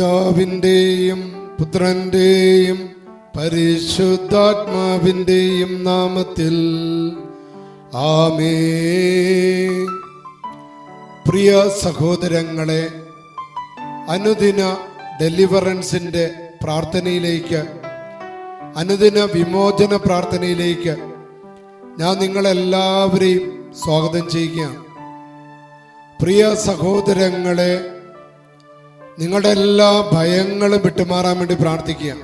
പിതാവിന്റെയും പുത്രന്റെയും പരിശുദ്ധാത്മാവിന്റെയും നാമത്തിൽ. ആമേ പ്രിയ സഹോദരങ്ങളെ അനുദിന ഡെലിവറൻസിന്റെ പ്രാർത്ഥനയിലേക്ക് അനുദിന വിമോചന പ്രാർത്ഥനയിലേക്ക് ഞാൻ നിങ്ങളെല്ലാവരെയും സ്വാഗതം ചെയ്യുകയാണ്. പ്രിയ സഹോദരങ്ങളെ നിങ്ങളുടെ എല്ലാ ഭയങ്ങളും വിട്ടുമാറാൻ വേണ്ടി പ്രാർത്ഥിക്കുക.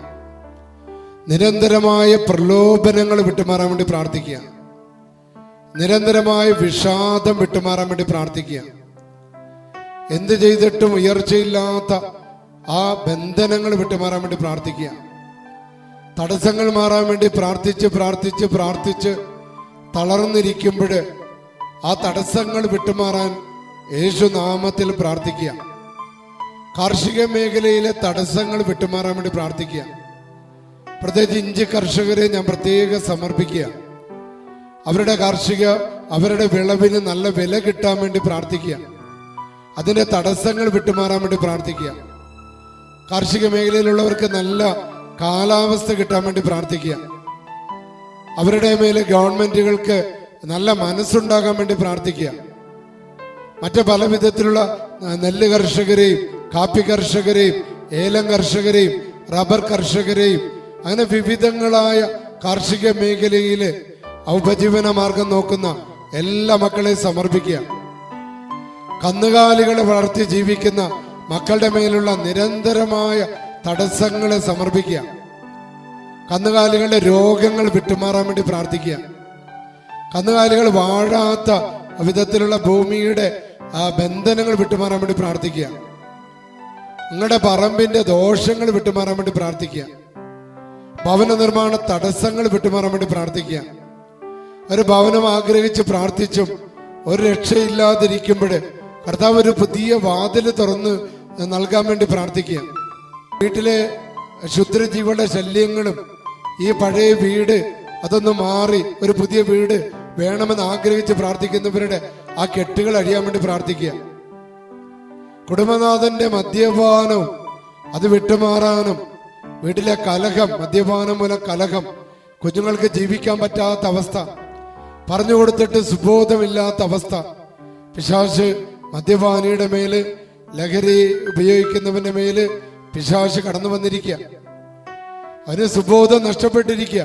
നിരന്തരമായ പ്രലോഭനങ്ങൾ വിട്ടുമാറാൻ വേണ്ടി പ്രാർത്ഥിക്കുക. നിരന്തരമായ വിഷാദം വിട്ടുമാറാൻ വേണ്ടി പ്രാർത്ഥിക്കുക. എന്ത് ചെയ്തിട്ടും ഉയർച്ചയില്ലാത്ത ആ ബന്ധനങ്ങൾ വിട്ടുമാറാൻ വേണ്ടി പ്രാർത്ഥിക്കുക. തടസ്സങ്ങൾ മാറാൻ വേണ്ടി പ്രാർത്ഥിച്ച് പ്രാർത്ഥിച്ച് പ്രാർത്ഥിച്ച് തളർന്നിരിക്കുമ്പോൾ ആ തടസ്സങ്ങൾ വിട്ടുമാറാൻ യേശുനാമത്തിൽ പ്രാർത്ഥിക്കുക. കാർഷിക മേഖലയിലെ തടസ്സങ്ങൾ വിട്ടുമാറാൻ വേണ്ടി പ്രാർത്ഥിക്കുക. പ്രത്യേകിച്ച് ഇഞ്ചി കർഷകരെ ഞാൻ പ്രത്യേകം സമർപ്പിക്കുക. അവരുടെ കാർഷിക അവരുടെ വിളവിന് നല്ല വില കിട്ടാൻ വേണ്ടി പ്രാർത്ഥിക്കുക. അതിന്റെ തടസ്സങ്ങൾ വിട്ടുമാറാൻ വേണ്ടി പ്രാർത്ഥിക്കുക. കാർഷിക മേഖലയിലുള്ളവർക്ക് നല്ല കാലാവസ്ഥ കിട്ടാൻ വേണ്ടി പ്രാർത്ഥിക്കുക. അവരുടെ മേലെ ഗവൺമെന്റുകൾക്ക് നല്ല മനസ്സുണ്ടാകാൻ വേണ്ടി പ്രാർത്ഥിക്കുക. മറ്റു പല വിധത്തിലുള്ള നെല്ല് കർഷകരെയും കാപ്പി കർഷകരെയും ഏലം കർഷകരെയും റബ്ബർ കർഷകരെയും അങ്ങനെ വിവിധങ്ങളായ കാർഷിക മേഖലയിലെ ഔപജീവന മാർഗം നോക്കുന്ന എല്ലാ മക്കളെയും സമർപ്പിക്കുക. കന്നുകാലികളെ വളർത്തി ജീവിക്കുന്ന മക്കളുടെ മേലുള്ള നിരന്തരമായ തടസ്സങ്ങളെ സമർപ്പിക്കുക. കന്നുകാലികളുടെ രോഗങ്ങൾ വിട്ടുമാറാൻ വേണ്ടി പ്രാർത്ഥിക്കുക. കന്നുകാലികൾ വാഴാത്ത വിധത്തിലുള്ള ഭൂമിയുടെ ബന്ധനങ്ങൾ വിട്ടുമാറാൻ വേണ്ടി പ്രാർത്ഥിക്കുക. നിങ്ങളുടെ പറമ്പിന്റെ ദോഷങ്ങൾ വിട്ടുമാറാൻ വേണ്ടി പ്രാർത്ഥിക്കുക. ഭവന നിർമ്മാണ തടസ്സങ്ങൾ വിട്ടുമാറാൻ വേണ്ടി പ്രാർത്ഥിക്കുക. ഒരു ഭവനം ആഗ്രഹിച്ച് പ്രാർത്ഥിച്ചും ഒരു രക്ഷയില്ലാതിരിക്കുമ്പോൾ കർത്താവ് ഒരു പുതിയ വാതിൽ തുറന്ന് നൽകാൻ വേണ്ടി പ്രാർത്ഥിക്കുക. വീട്ടിലെ ശുദ്രജീവിയുടെ ശല്യങ്ങളും ഈ പഴയ വീട് അതൊന്ന് മാറി ഒരു പുതിയ വീട് വേണമെന്ന് ആഗ്രഹിച്ച് പ്രാർത്ഥിക്കുന്നവരുടെ ആ കെട്ടുകൾ അഴിയാൻ വേണ്ടി പ്രാർത്ഥിക്കുക. കുടുംബനാഥന്റെ മദ്യപാനവും അത് വിട്ടുമാറാനും വീട്ടിലെ കലഹം മദ്യപാനം മൂലം കലഹം കുഞ്ഞുങ്ങൾക്ക് ജീവിക്കാൻ പറ്റാത്ത അവസ്ഥ പറഞ്ഞു കൊടുത്തിട്ട് സുബോധമില്ലാത്ത അവസ്ഥ. പിശാശ് മദ്യപാനിയുടെ മേൽ ലഹരി ഉപയോഗിക്കുന്നവന്റെ മേൽ പിശാശ് കടന്നു വന്നിരിക്കുക അവന് സുബോധം നഷ്ടപ്പെട്ടിരിക്കുക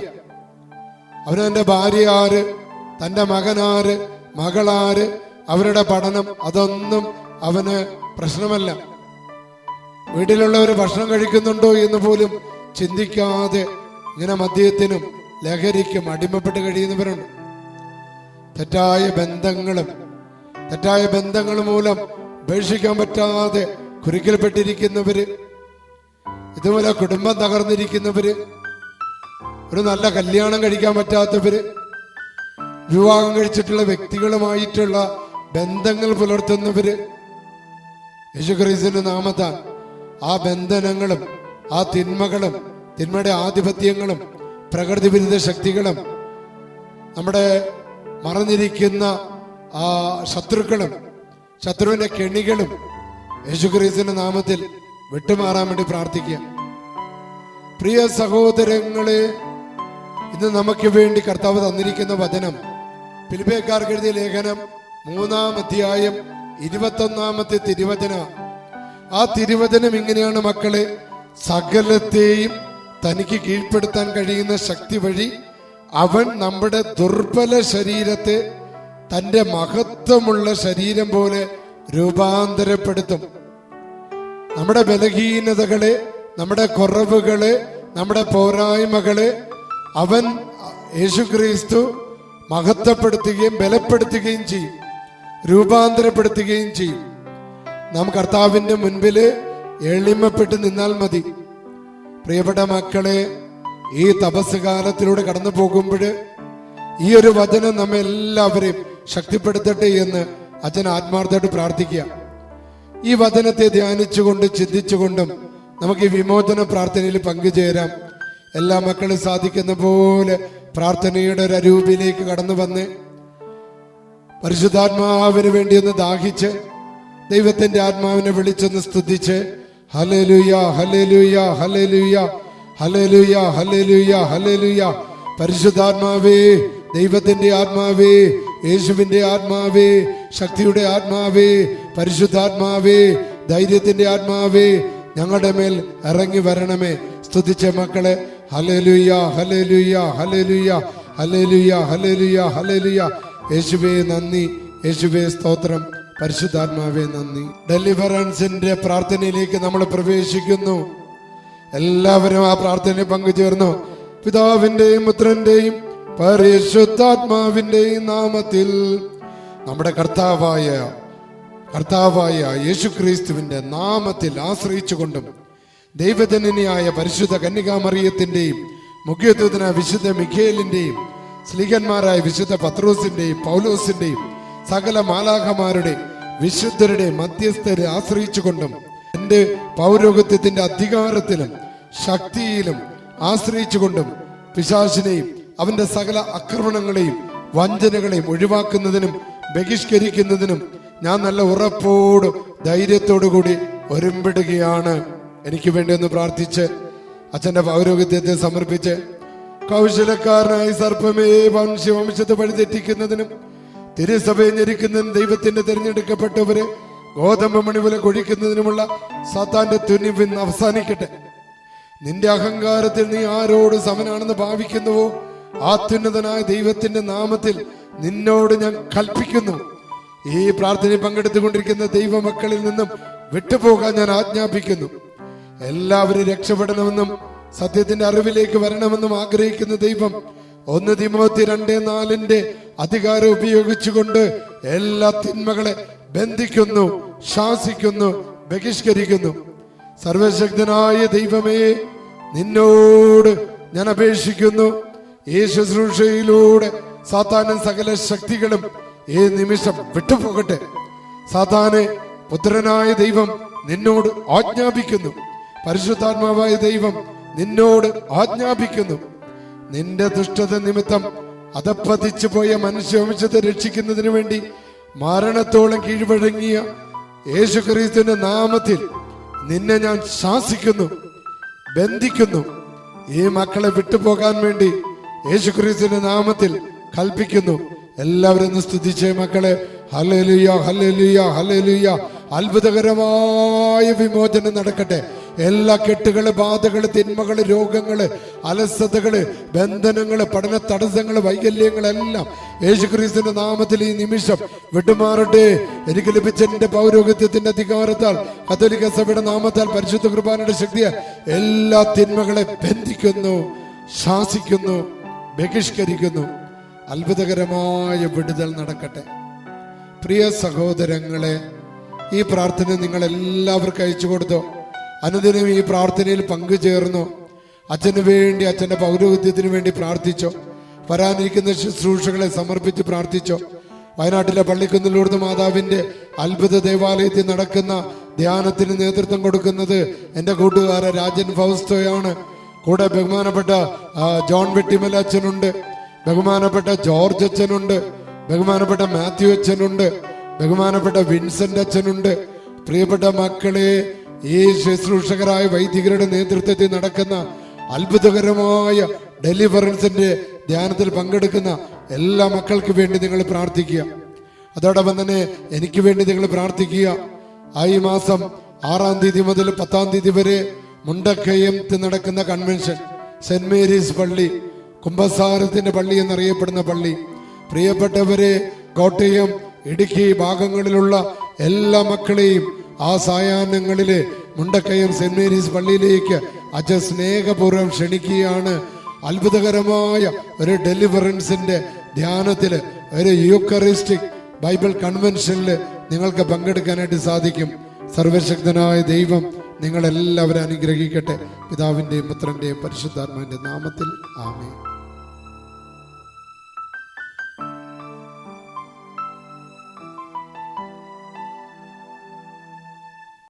അവനവന്റെ ഭാര്യ ആര് തന്റെ മകനാര് മകളാര് അവരുടെ പഠനം അതൊന്നും അവന് പ്രശ്നമല്ല. വീട്ടിലുള്ളവർ ഭക്ഷണം കഴിക്കുന്നുണ്ടോ എന്ന് പോലും ചിന്തിക്കാതെ ഇങ്ങനെ മദ്യത്തിനും ലഹരിക്കും അടിമപ്പെട്ട് കഴിയുന്നവരുണ്ട്. തെറ്റായ ബന്ധങ്ങളും തെറ്റായ ബന്ധങ്ങൾ മൂലം ഉപേക്ഷിക്കാൻ പറ്റാതെ കുരുക്കിൽപ്പെട്ടിരിക്കുന്നവര് ഇതുപോലെ കുടുംബം തകർന്നിരിക്കുന്നവര് ഒരു നല്ല കല്യാണം കഴിക്കാൻ പറ്റാത്തവര് വിവാഹം കഴിച്ചിട്ടുള്ള വ്യക്തികളുമായിട്ടുള്ള ബന്ധങ്ങൾ പുലർത്തുന്നവര് യേശുക്രിസ്തുവിന്റെ നാമത്താൽ ആ ബന്ധനങ്ങളും ആ തിന്മകളും തിന്മയുടെ ആധിപത്യങ്ങളും പ്രകൃതി വിരുദ്ധ ശക്തികളും നമ്മുടെ മറഞ്ഞിരിക്കുന്ന ആ ശത്രുക്കളും ശത്രുവിന്റെ കെണികളും യേശുക്രിസ്തുവിന്റെ നാമത്തിൽ വിട്ടുമാറാൻ വേണ്ടി പ്രാർത്ഥിക്കുക. പ്രിയ സഹോദരങ്ങളെ ഇന്ന് നമുക്ക് വേണ്ടി കർത്താവ് തന്നിരിക്കുന്ന വചനം ഫിലിപ്പേക്കാർക്ക് എഴുതിയ ലേഖനം മൂന്നാം അധ്യായം ഇരുപത്തൊന്നാമത്തെ തിരുവചന. ആ തിരുവചനം ഇങ്ങനെയാണ് മക്കളെ? സകലത്തെയും തനിക്ക് കീഴ്പ്പെടുത്താൻ കഴിയുന്ന ശക്തി വഴി അവൻ നമ്മുടെ ദുർബല ശരീരത്തെ തന്റെ മഹത്വമുള്ള ശരീരം പോലെ രൂപാന്തരപ്പെടുത്തും. നമ്മുടെ ബലഹീനതകളെ നമ്മുടെ കുറവുകളെ നമ്മുടെ പോരായ്മകളെ അവൻ യേശുക്രിസ്തു മഹത്വപ്പെടുത്തുകയും ബലപ്പെടുത്തുകയും ചെയ്യും. രൂപാന്തരപ്പെടുത്തുകയും ചെയ്യും. നാം കർത്താവിന്റെ മുൻപിൽ എളിമപ്പെട്ട് നിന്നാൽ മതി. പ്രിയപ്പെട്ട മക്കളെ ഈ തപസ് കാലത്തിലൂടെ കടന്നു പോകുമ്പോൾ ഈ ഒരു വചനം നമ്മെ എല്ലാവരെയും ശക്തിപ്പെടുത്തട്ടെ എന്ന് അച്ഛൻ ആത്മാർത്ഥമായിട്ട് പ്രാർത്ഥിക്കുക. ഈ വചനത്തെ ധ്യാനിച്ചുകൊണ്ട് ചിന്തിച്ചുകൊണ്ടും നമുക്ക് ഈ വിമോചന പ്രാർത്ഥനയിൽ പങ്കുചേരാം. എല്ലാ മക്കളും സാധിക്കുന്ന പോലെ പ്രാർത്ഥനയുടെ ഒരു അരൂപിലേക്ക് കടന്നു വന്ന് പരിശുദ്ധാത്മാവിന് വേണ്ടി ഒന്ന് ദാഹിച്ച് ദൈവത്തിന്റെ ആത്മാവിനെ വിളിച്ചൊന്ന് സ്തുതിച്ച് പരിശുദ്ധാത്മാവേ ദൈവത്തിന്റെ ആത്മാവേ യേശുവിന്റെ ആത്മാവേ ശക്തിയുടെ ആത്മാവേ പരിശുദ്ധാത്മാവേ ധൈര്യത്തിന്റെ ആത്മാവേ ഞങ്ങളുടെ മേൽ ഇറങ്ങി വരണമേ. സ്തുതിച്ച മക്കളെ hallelujah hallelujah hallelujah hallelujah hallelujah hallelujah. യേശുവേ നന്ദി. യേശുവേ സ്തോത്രം. പരിശുദ്ധാത്മാവേ നന്ദി. ഡെലിവറൻസിന്റെ പ്രാർത്ഥനയിലേക്ക് നമ്മൾ പ്രവേശിക്കുന്നു. എല്ലാവരും ആ പ്രാർത്ഥനയിൽ പങ്കുചേർന്നു. പിതാവിന്റെയും പുത്രന്റെയും പരിശുദ്ധാത്മാവിന്റെയും നാമത്തിൽ നമ്മുടെ കർത്താവായ കർത്താവായ യേശുക്രിസ്തുവിന്റെ നാമത്തിൽ ആശ്രയിച്ചുകൊണ്ടും ദൈവജനനിയായ പരിശുദ്ധ കന്യകാമറിയത്തിന്റെയും മുഖ്യത്വത്തിന വിശുദ്ധ മിഖേലിന്റെയും സ്ലീഹന്മാരായ വിശുദ്ധ പത്രോസിന്റെയും പൗലോസിന്റെയും സകല മാലാഖമാരുടെ വിശുദ്ധരുടെ മധ്യസ്ഥരെ ആശ്രയിച്ചുകൊണ്ടും എന്റെ പൗരോഗത്യത്തിന്റെ അധികാരത്തിലും ശക്തിയിലും ആശ്രയിച്ചുകൊണ്ടും പിശാചിനെയും അവന്റെ സകല ആക്രമണങ്ങളെയും വഞ്ചനകളെയും ഒഴിവാക്കുന്നതിനും ബഹിഷ്കരിക്കുന്നതിനും ഞാൻ നല്ല ഉറപ്പോടും ധൈര്യത്തോടു കൂടി ഒരുമ്പിടുകയാണ്. എനിക്ക് വേണ്ടി ഒന്ന് പ്രാർത്ഥിച്ച് അച്ഛന്റെ പൗരോഗത്യത്തെ സമർപ്പിച്ച് കൗശലക്കാരനായി സർപ്പമേ വംശ വംശത്തെ വഴിതെറ്റിക്കുന്നതിനും തിരുസഭയെ ഞെരിക്കുന്നതിനും ദൈവത്തിന്റെ തിരഞ്ഞെടുക്കപ്പെട്ടവരെ ഗോതമ്പ് മണിപോലെ കൊഴിക്കുന്നതിനുമുള്ള സത്താന്റെ തുന്നിവ് ഇന്ന് അവസാനിക്കട്ടെ. നിന്റെ അഹങ്കാരത്തിൽ നീ ആരോട് സമനാണെന്ന് ഭാവിക്കുന്നുവോ? ആത്യുന്നതനായ ദൈവത്തിന്റെ നാമത്തിൽ നിന്നോട് ഞാൻ കൽപ്പിക്കുന്നു. ഈ പ്രാർത്ഥനയിൽ പങ്കെടുത്തുകൊണ്ടിരിക്കുന്ന ദൈവമക്കളിൽ നിന്നും വിട്ടുപോകാൻ ഞാൻ ആജ്ഞാപിക്കുന്നു. എല്ലാവരും രക്ഷപ്പെടണമെന്നും സത്യത്തിന്റെ അറിവിലേക്ക് വരണമെന്നും ആഗ്രഹിക്കുന്ന ദൈവം ഒന്ന് തിമോത്തി രണ്ട് നാലിന്റെ അധികാരം ഉപയോഗിച്ചുകൊണ്ട് എല്ലാ തിന്മകളെ ബന്ധിക്കുന്നു ശാസിക്കുന്നു ബഹിഷ്കരിക്കുന്നു. സർവശക്തനായ ദൈവമേ നിന്നോട് ഞാൻ അപേക്ഷിക്കുന്നു. ഈ ശുശ്രൂഷയിലൂടെ സാത്താനും സകല ശക്തികളും ഈ നിമിഷം വിട്ടുപോകട്ടെ. സാത്താനെ പുത്രനായ ദൈവം നിന്നോട് ആജ്ഞാപിക്കുന്നു. പരിശുദ്ധാത്മാവായ ദൈവം നിന്നോട് ആജ്ഞാപിക്കുന്നു. നിന്റെ ദുഷ്ടത നിമിത്തം അതപ്പതിച്ചു പോയ മനുഷ്യവംശത്തെ രക്ഷിക്കുന്നതിന് വേണ്ടി മരണത്തോളം കീഴ്വഴങ്ങിയ യേശുക്രിസ്തുവിന്റെ നാമത്തിൽ നിന്നെ ഞാൻ ശാസിക്കുന്നു ബന്ധിക്കുന്നു. ഈ മക്കളെ വിട്ടുപോകാൻ വേണ്ടി യേശുക്രിസ്തുവിന്റെ നാമത്തിൽ കൽപ്പിക്കുന്നു. എല്ലാവരും സ്തുതിച്ച മക്കളെ. Hallelujah hallelujah hallelujah. അത്ഭുതകരമായ വിമോചനം നടക്കട്ടെ. എല്ലാ കെട്ടുകൾ ബാധകൾ തിന്മകൾ രോഗങ്ങൾ അലസതകൾ ബന്ധനങ്ങൾ പഠന തടസ്സങ്ങൾ വൈകല്യങ്ങളെല്ലാം യേശുക്രിസ്തുവിന്റെ നാമത്തിൽ ഈ നിമിഷം വിട്ടുമാറട്ടെ. എനിക്ക് ലഭിച്ച എന്റെ പൗരോഗത്യത്തിന്റെ അധികാരത്താൽ കത്തോലിക്ക സഭയുടെ നാമത്താൽ പരിശുദ്ധ കുർബാനയുടെ ശക്തിയെ എല്ലാ തിന്മകളെ ബന്ധിക്കുന്നു ശാസിക്കുന്നു ബഹിഷ്കരിക്കുന്നു. അത്ഭുതകരമായ വിടുതൽ നടക്കട്ടെ. പ്രിയ സഹോദരങ്ങളെ ഈ പ്രാർത്ഥന നിങ്ങൾ എല്ലാവർക്കും അയച്ചു കൊടുത്തോ? അനുദിനം ഈ പ്രാർത്ഥനയിൽ പങ്കുചേർന്നു. അച്ഛന് വേണ്ടി അച്ഛന്റെ പൗരോഹിത്യത്തിന് വേണ്ടി പ്രാർത്ഥിച്ചോ. വരാനിരിക്കുന്ന ശുശ്രൂഷകളെ സമർപ്പിച്ച് പ്രാർത്ഥിച്ചോ. വയനാട്ടിലെ പള്ളിക്കുന്നിലൂർന്ന് മാതാവിന്റെ അത്ഭുത ദേവാലയത്തിൽ നടക്കുന്ന ധ്യാനത്തിന് നേതൃത്വം കൊടുക്കുന്നത് എന്റെ കൂട്ടുകാരൻ രാജൻ ഫൗസ്തോയാണ്. കൂടെ ബഹുമാനപ്പെട്ട ജോൺ വെട്ടിമല അച്ഛനുണ്ട്. ബഹുമാനപ്പെട്ട ജോർജ് അച്ഛനുണ്ട്. ബഹുമാനപ്പെട്ട മാത്യു അച്ഛനുണ്ട്. ബഹുമാനപ്പെട്ട വിൻസെന്റ് അച്ഛനുണ്ട്. പ്രിയപ്പെട്ട മക്കളെ ഈ ശുശ്രൂഷകരായ വൈദികരുടെ നേതൃത്വത്തിൽ നടക്കുന്ന അത്ഭുതകരമായ ഡെലിവറൻസിന്റെ ധ്യാനത്തിൽ പങ്കെടുക്കുന്ന എല്ലാ മക്കൾക്ക് വേണ്ടി നിങ്ങൾ പ്രാർത്ഥിക്കുക. അതോടൊപ്പം തന്നെ എനിക്ക് വേണ്ടി നിങ്ങൾ പ്രാർത്ഥിക്കുക. ഈ മാസം ആറാം തീയതി മുതൽ പത്താം തീയതി വരെ മുണ്ടക്കയത്ത് നടക്കുന്ന കൺവെൻഷൻ സെന്റ് മേരീസ് പള്ളി കുംഭസാരത്തിന്റെ പള്ളി എന്നറിയപ്പെടുന്ന പള്ളി. പ്രിയപ്പെട്ടവരെ കോട്ടയം ഇടുക്കി ഭാഗങ്ങളിലുള്ള എല്ലാ മക്കളെയും ആ സായാഹ്നങ്ങളിലെ മുണ്ടക്കയം സെന്റ് മേരീസ് പള്ളിയിലേക്ക് അച്ഛൻ സ്നേഹപൂർവം ക്ഷണിക്കുകയാണ്. അത്ഭുതകരമായ ഒരു ഡെലിവറൻസിന്റെ ധ്യാനത്തിൽ ഒരു യൂക്കറിസ്റ്റിക് ബൈബിൾ കൺവെൻഷനിൽ നിങ്ങൾക്ക് പങ്കെടുക്കാനായിട്ട് സാധിക്കും. സർവശക്തനായ ദൈവം നിങ്ങളെല്ലാവരും അനുഗ്രഹിക്കട്ടെ. പിതാവിന്റെയും പുത്രന്റെയും പരിശുദ്ധാത്മാവിന്റെ നാമത്തിൽ ആമേ